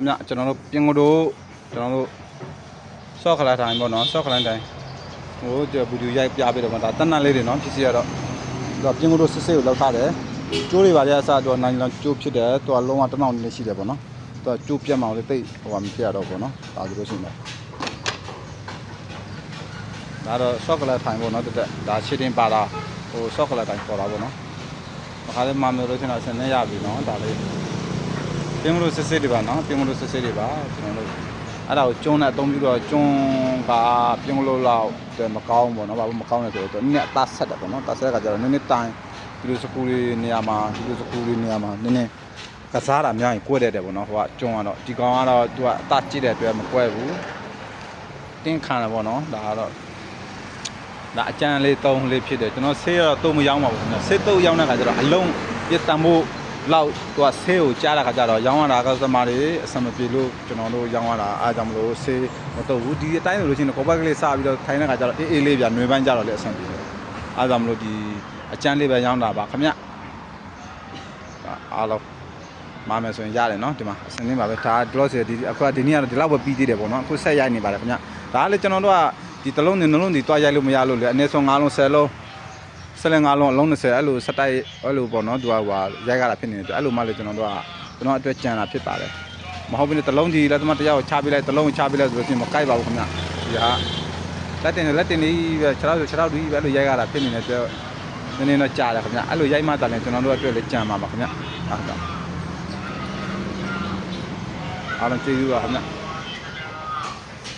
အမြကျွန်တော်တို့ပြင်ကိုတို့ကျွန်တော်တို့ဆော့ခလာတိုင်းပေါ့နော်ဆော့ခလာတိုင်းဟိုကျဗီဒီယိုရိုက်ပြပေးတော့မှဒါတနတ်လေးတွေနော်ဖြစ်စီရတော့သူကပြင်ကိုတို့စစ်စစ်ကိုလောက်ထားတယ်ကျိုးတွေပါလေအစားတော့နိုင်လောင်ကျိုးဖြစ်တယ်သူကလုံးဝတနောင်နေရှိတယ်ပေါ့နော်သူကကျိုးပြတ်မှောင်လေးတိတ်ဟိုမဖြစ်ရတော့ပေါ့နော်ဒါဆိုလို့ရှိရင်ဒါတော့ဆော့ကလာတိုင်းပေါ့နော်တက်တက်ဒါရှင်းတင်ပါတာဟိုဆော့ကလာတိုင်းပေါ်တာပေါ့နော်အခါလေးမမယ်လို့ထင်တာဆင်းနေရပြီနော်ဒါလေး ပင်မလို့စစ်စစ်တွေပါနော်ပင်မလို့စစ်စစ်တွေပါကျွန်တော်တို့အဲ့ဒါကိုကျွန်းနဲ့အသုံးပြုတော့ကျွန်းကပင်မလို့လောက်တယ်မကောင်းဘူးပေါ့နော်ဘာလို့မကောင်းလဲဆိုတော့နည်းနည်းအသားဆက်တယ်ပေါ့နော်တာဆက်ကကြတော့နည်းနည်းတိုင်းဒီလိုစကူလေးနေရာမှာဒီလိုစကူလေးနေရာမှာနည်းနည်းကစားတာအများကြီးကွဲတယ်တယ်ပေါ့နော်ဟိုကကျွန်းကတော့ဒီကောင်ကတော့သူကအသားကြည့်တဲ့အတွက်မကွဲဘူးတင်းခံတယ်ပေါ့နော်ဒါကတော့ဒါအကြမ်းလေးတုံးလေးဖြစ်တယ်ကျွန်တော်ဆေးတော့တုံးမရောင်းပါဘူးခင်ဗျဆေးတုံးရောင်းတဲ့ခါကျတော့အလုံးပြတ်တန်ဖို့ လောက်သူကဆေးကိုကြားတဲ့ခါကျတော့ရောင်းရတာကစမားတွေအဆင်မပြေလို့ကျွန်တော်တို့ရောင်းရတာအားကြောင့်မလို့ဆေးမတုံးဘူးဒီအတိုင်းဆိုလို့ရှိရင်ကောပတ်ကလေးစပြီးတော့ထိုင်းတဲ့ခါကျတော့အေးအေးလေးပြຫນွေပိုင်းကျတော့လည်းအဆင်ပြေတယ်အားကြောင့်မလို့ဒီအကြမ်းလေးပဲရောင်းတာပါခင်ဗျဒါအားလုံးမမယ်ဆိုရင်ရတယ်နော်ဒီမှာအစင်းလေးပါပဲဒါဒလော့စီဒီအခုကဒီနေ့ကတော့ဒီလောက်ပဲပြီးသေးတယ်ပေါ့နော်အခုဆက်ရိုက်နေပါတယ်ခင်ဗျဒါကလည်းကျွန်တော်တို့ကဒီတစ်လုံးနဲ့နှလုံးဒီတွားရိုက်လို့မရလို့လေအနည်းဆုံး9လုံး10လုံးဆက်လ က်9လုံးအလုံး20အဲ့လိုစတိုက်အဲ့လိုပေါ့နော်သူကဟိုရိုက်ရတာဖြစ်နေတယ်အဲ့လိုမှလည်းကျွန်တော်တို့ကကျွန်တော်အတွက်ကြံတာဖြစ်ပါတယ်မဟုတ်ဘူးလေတစ်လုံးဒီလက်သမားတစ်ယောက်ချပေးလိုက်တစ်လုံးချပေးလိုက်ဆိုလို့ရှိရင်မကိုက်ပါဘူးခင်ဗျဒီဟာလက်တင်လက်တင်လေးပဲခြေထောက်ခြေထောက်ဒီပဲအဲ့လိုရိုက်ရတာဖြစ်နေတဲ့အတွက်နည်းနည်းတော့ကြာတယ်ခင်ဗျအဲ့လိုရိုက်မှသာလည်းကျွန်တော်တို့အတွက်လည်းကြံပါပါခင်ဗျဟုတ်ကဲ့အားလုံးကျေးဇူးပါခင်ဗျ